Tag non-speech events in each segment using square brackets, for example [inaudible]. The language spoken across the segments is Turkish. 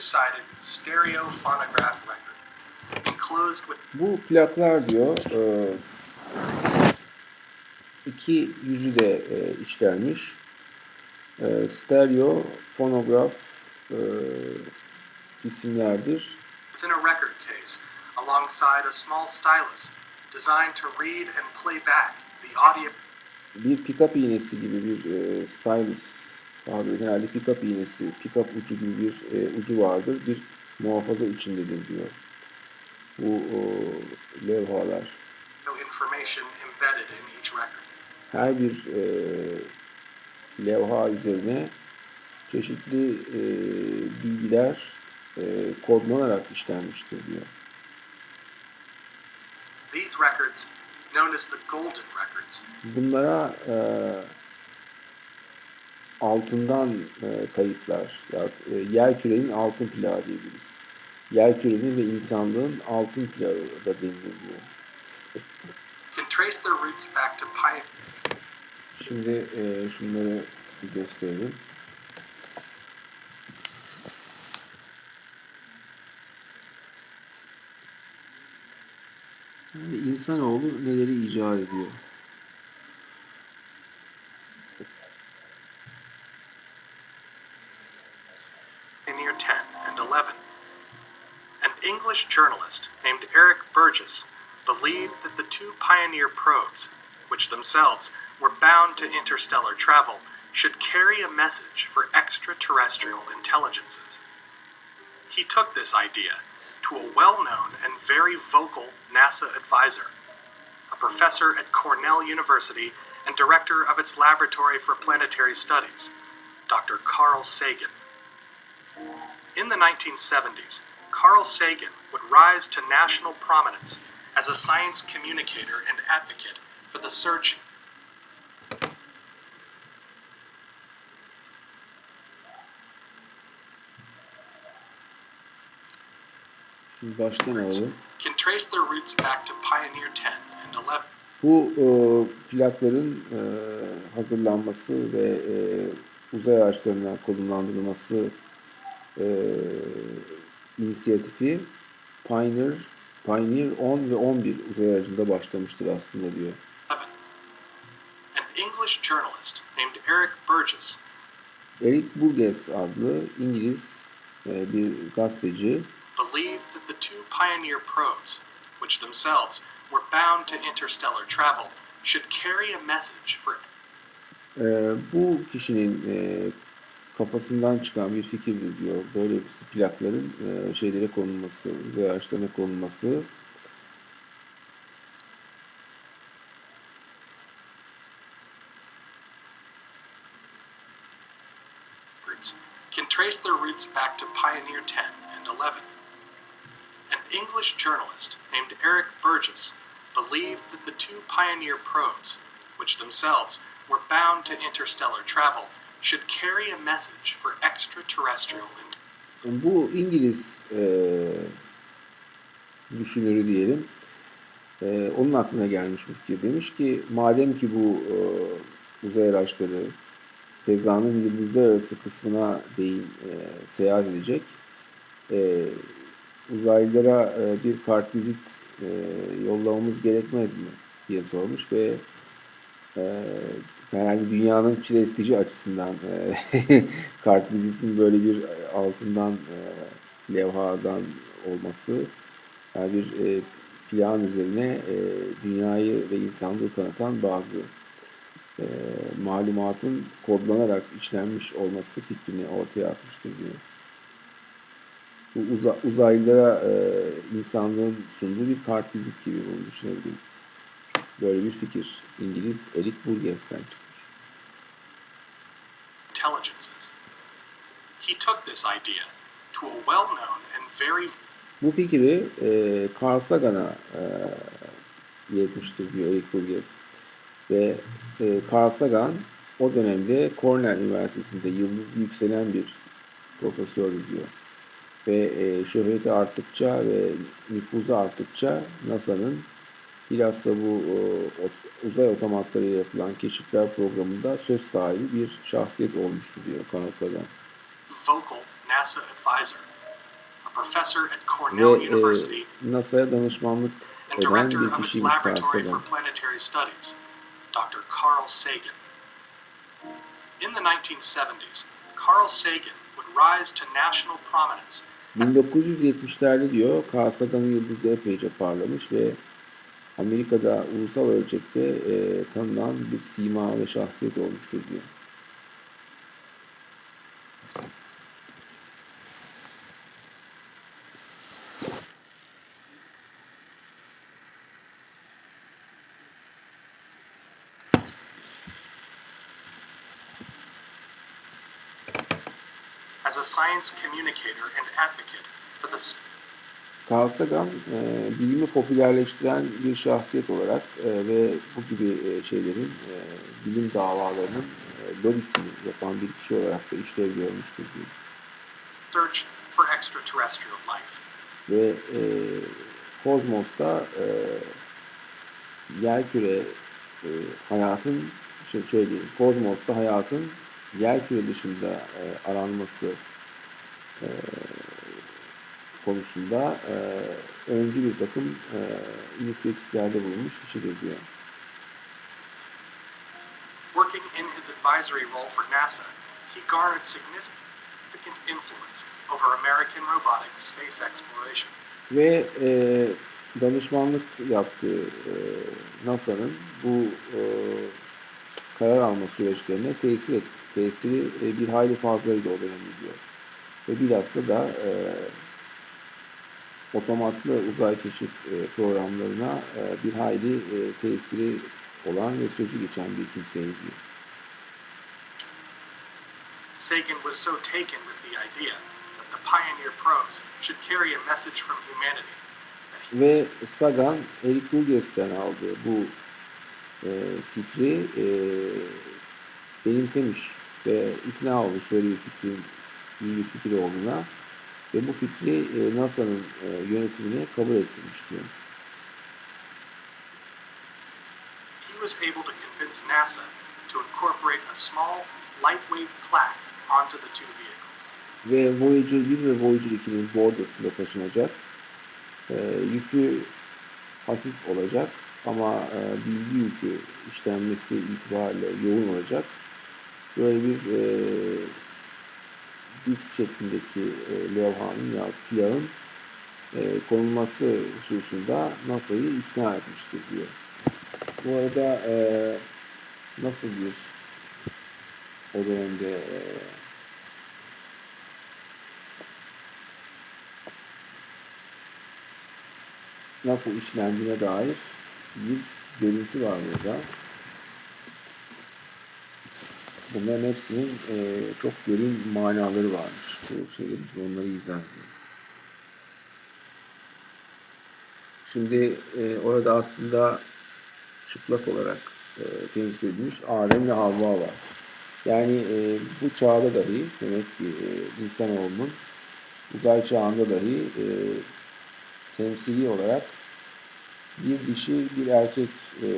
two-sided stereo phonograph record, enclosed with Bu plaklar diyor e, iki yüzü de e, içermiş. E, stereo, fonograf e, isimlerdir. within a record case, alongside a small stylus designed to read and play back the audio Bir pick-up iğnesi gibi bir e, stylus vardır. Genelde pick-up iğnesi, pick-up ucu gibi bir e, ucu vardır. Bir muhafaza içindedir diyor. Bu e, levhalar. her bir e, levha üzerine çeşitli e, bilgiler e, kodlanarak işlenmiştir diyor. These records, known as the Golden Records, Bunlara e, altından e, kayıtlar, ya, e, yer kürenin altın plağı diyebiliriz. Yer kürenin ve insanlığın altın plağı da pioneer Şimdi e, şunları bir gösterelim. Yani insanoğlu neleri icat ediyor? An English journalist named Eric Burgess believed that the two Pioneer probes, which themselves were bound to interstellar travel, should carry a message for extraterrestrial intelligences. He took this idea to a well known and very vocal NASA advisor, a professor at Cornell University and director of its Laboratory for Planetary Studies, Dr. Carl Sagan. In the 1970s, Carl Sagan would rise to national prominence as a science communicator and advocate for the search baştan alalım. can trace their roots back to Pioneer 10 and 11. Bu e, plakların e, hazırlanması ve e, uzay araçlarına konumlandırılması e, inisiyatifi Pioneer, Pioneer 10 ve 11 uzay aracında başlamıştır aslında diyor. An English journalist named Eric Burgess. Eric Burgess adlı İngiliz e, bir gazeteci. Believed that the two Pioneer probes, which themselves were bound to interstellar travel, should carry a message for e, bu kişinin e, kafasından çıkan bir fikirdir diyor. Böyle plakların e, şeylere konulması, konulması can trace their roots back to Pioneer 10 and 11. An English journalist named Eric Burgess believed that the two Pioneer probes, which themselves were bound to interstellar travel, should carry a message for extraterrestrial Bu İngiliz e, düşünürü diyelim. E, onun aklına gelmiş bu fikir. Demiş ki madem ki bu e, uzay araçları fezanın yıldızlar arası kısmına değin e, seyahat edecek. E, uzaylılara e, bir kartvizit e, yollamamız gerekmez mi diye sormuş ve e, herhangi dünyanın prestiji açısından e, [laughs] kartvizitin böyle bir altından e, levhadan olması yani bir e, plan üzerine e, dünyayı ve insanlığı tanıtan bazı e, malumatın kodlanarak işlenmiş olması fikrini ortaya atmıştır diyor. Bu uza, uzaylılara e, insanlığın sunduğu bir kartvizit gibi bunu düşünebiliriz. Böyle bir fikir İngiliz Eric Burgess'ten çıkmış. intelligences. He took this idea to a well known and very Bu fikri e, Carl Sagan'a e, iletmiştir diyor Eric Burgess. Ve e, Carl Sagan o dönemde Cornell Üniversitesi'nde yıldızı yükselen bir profesördü diyor. Ve e, şöhreti arttıkça ve nüfuzu arttıkça NASA'nın bilhassa bu e, uzay otomatlarıyla yapılan keşifler programında söz sahibi bir şahsiyet olmuştu diyor Carl Sagan. vocal NASA advisor, a professor at ve Cornell e, University NASA'ya danışmanlık eden bir kişiymiş Carl Sagan. Studies, Dr. Carl Sagan. In the 1970s, Carl Sagan would rise to national prominence 1970'lerde diyor Carl Sagan'ın yıldızı epeyce parlamış ve Amerika'da ulusal ölçekte e, tanınan bir sima ve şahsiyet olmuştur diyor. as a science communicator and advocate for the Carl Sagan e, bilimi popülerleştiren bir şahsiyet olarak e, ve bu gibi e, şeylerin e, bilim davalarının e, lobisini yapan bir kişi olarak da işlev görmüştür diyor. search for extraterrestrial life. ve e, kozmosta e, yerküre e, hayatın şey, şöyle diyeyim, kozmosta hayatın yerküre dışında e, aranması e, konusunda e, öncü bir takım e, inisiyatiflerde bulunmuş kişidir diyor. Working in his advisory role for NASA, he garnered significant influence over American robotic space exploration. Ve e, danışmanlık yaptığı e, NASA'nın bu e, karar alma süreçlerine tesir et, tesiri e, bir hayli fazlaydı o dönem diyor. Ve bilhassa da e, otomatlı uzay keşif e, programlarına e, bir hayli e, tesiri olan ve sözü geçen bir kimseydi. Sagan was so taken with the idea that the Pioneer probes should carry a message from humanity Ve Sagan, Eric Dulges'ten aldığı bu e, fikri e, benimsemiş ve ikna olmuş böyle bir fikrin iyi bir fikir olduğuna ve bu fikri e, NASA'nın e, yönetimine kabul ettirmiş diyor. he was able to convince NASA to incorporate a small, lightweight plaque onto the two vehicles. Ve Voyager 1 ve Voyager 2'nin bordasında taşınacak. E, yükü hafif olacak ama e, bilgi yükü işlenmesi itibariyle yoğun olacak. Böyle bir e, disk şeklindeki e, levhanın ya plağın e, konulması hususunda NASA'yı ikna etmiştir diyor. Bu arada e, nasıl bir o dönemde e, nasıl işlendiğine dair bir görüntü var burada. Bunların hepsinin e, çok derin manaları varmış bu şeylerin. Şimdi onları izah edeyim. Şimdi e, orada aslında çıplak olarak e, temsil edilmiş Adem ve Havva var. Yani e, bu çağda dahi demek ki e, insanoğlunun uzay çağında dahi e, temsili olarak bir dişi bir erkek e,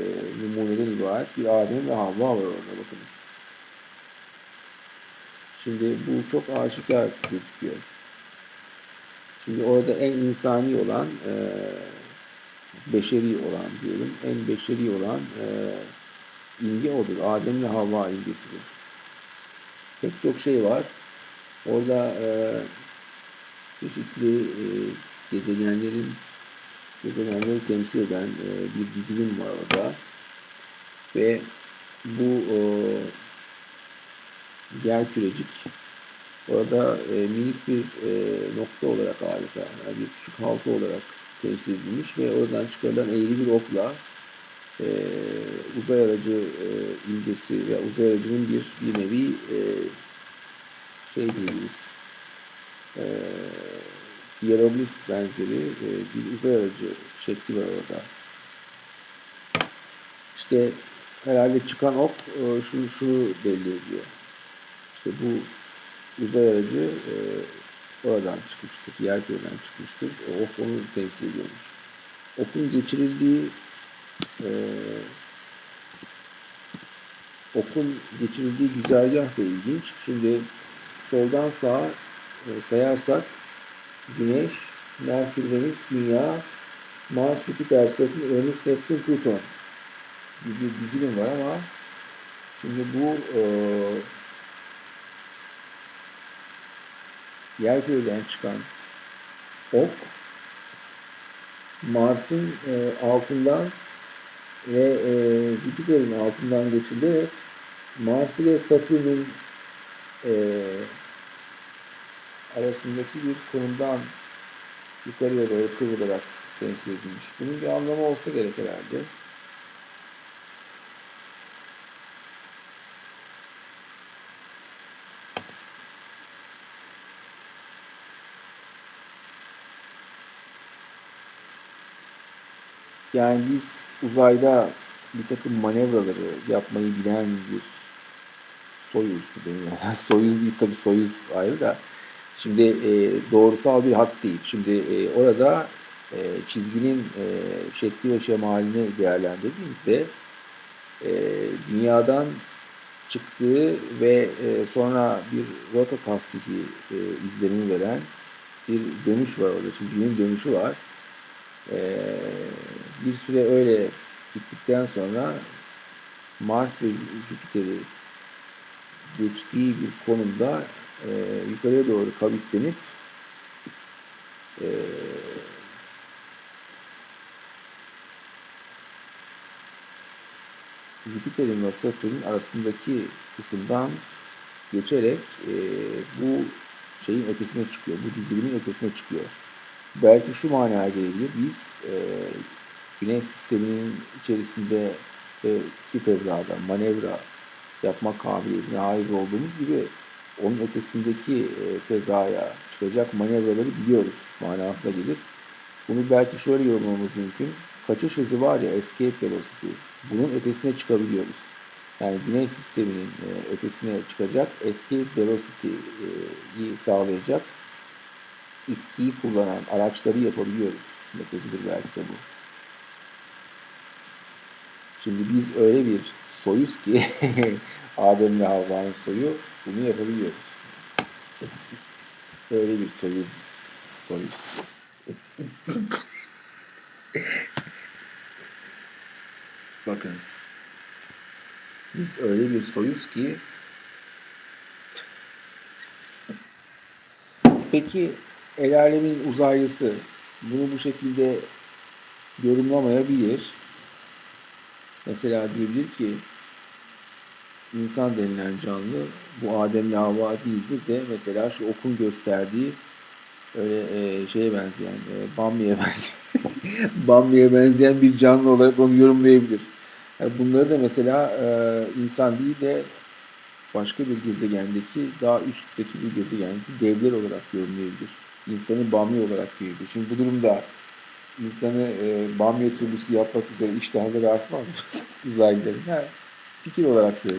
numuneden ibaret bir Adem ve Havva var orada bakınız. Şimdi bu çok aşikar gözüküyor. Şimdi orada en insani olan, e, beşeri olan diyelim, en beşeri olan e, imge odur. Adem ve Havva imgesidir. Pek çok şey var. Orada e, çeşitli e, gezegenlerin gezegenleri temsil eden e, bir dizilim var orada. Ve bu e, yer kürecik orada e, minik bir e, nokta olarak adeta yani bir küçük halka olarak temsil edilmiş ve oradan çıkarılan eğri bir okla e, uzay aracı e, imgesi ve uzay aracının bir bir nevi e, şey diyebiliriz e, hieroglif benzeri e, bir uzay aracı şekli var orada. İşte herhalde çıkan ok e, şunu, şunu belli ediyor. İşte bu uzay aracı e, oradan çıkmıştır, yer küreden çıkmıştır. O ok onu temsil ediyormuş. Okun geçirildiği e, okun geçirildiği güzergah da ilginç. Şimdi soldan sağa e, sayarsak Güneş, Merkür, Venüs, Dünya, Mars, Jüpiter, Satürn, Uranüs, Neptün, Plüton gibi dizilim var ama şimdi bu eee Yerküreden çıkan ok Mars'ın e, altından ve e, Jüpiter'in altından geçirilerek Mars ile Satürn'ün e, arasındaki bir konumdan yukarıya doğru kıvrılarak temsil edilmiş. Bunun bir anlamı olsa gerek herhalde. Yani biz uzayda bir takım manevraları yapmayı bilen bir Soyuz deniyor? [laughs] Soyuz değil tabii Soyuz ayrı da. Şimdi e, doğrusal bir hat değil. Şimdi e, orada e, çizginin e, şekli ve şemalini değerlendirdiğimizde e, dünyadan çıktığı ve e, sonra bir rota tasdifi e, izlenimi veren bir dönüş var orada. Çizginin dönüşü var. E, bir süre öyle gittikten sonra Mars ve Jü- Jüpiter'i geçtiği bir konumda e, yukarıya doğru kavislenip e, Jüpiter'in ve Satürn arasındaki kısımdan geçerek e, bu şeyin ötesine çıkıyor. Bu dizilimin ötesine çıkıyor. Belki şu manaya gelebilir. Biz e, Güneş sisteminin içerisinde e, iki fezada manevra yapma kabiliyetine haiz olduğumuz gibi onun ötesindeki e, fezaya çıkacak manevraları biliyoruz manasına gelir. Bunu belki şöyle yorumlamamız mümkün. Kaçış hızı var ya escape velocity. Bunun ötesine çıkabiliyoruz. Yani güneş sisteminin e, ötesine çıkacak escape velocity'yi sağlayacak itkiyi kullanan araçları yapabiliyoruz. Mesajıdır belki de bu. Şimdi biz öyle bir soyuz ki [laughs] Adem ve Havva'nın soyu bunu yapabiliyoruz. Öyle bir soyuz biz. Soyuz. [laughs] Bakınız. Biz öyle bir soyuz ki Peki el alemin uzaylısı bunu bu şekilde yorumlamayabilir. Mesela diyebilir ki insan denilen canlı bu Adem'le Havva değildir de mesela şu okun gösterdiği öyle e, şeye benzeyen, e, Bambi'ye [laughs] benzeyen, Bambi'ye benzeyen bir canlı olarak onu yorumlayabilir. Yani bunları da mesela e, insan değil de başka bir gezegendeki daha üstteki bir gezegendeki devler olarak yorumlayabilir. İnsanı bamya olarak görebilir. Şimdi bu durumda insanı e, bamya türlüsü yapmak üzere iştahları artmaz mı? [laughs] Uzaylıların. Ha, fikir olarak söylüyorum.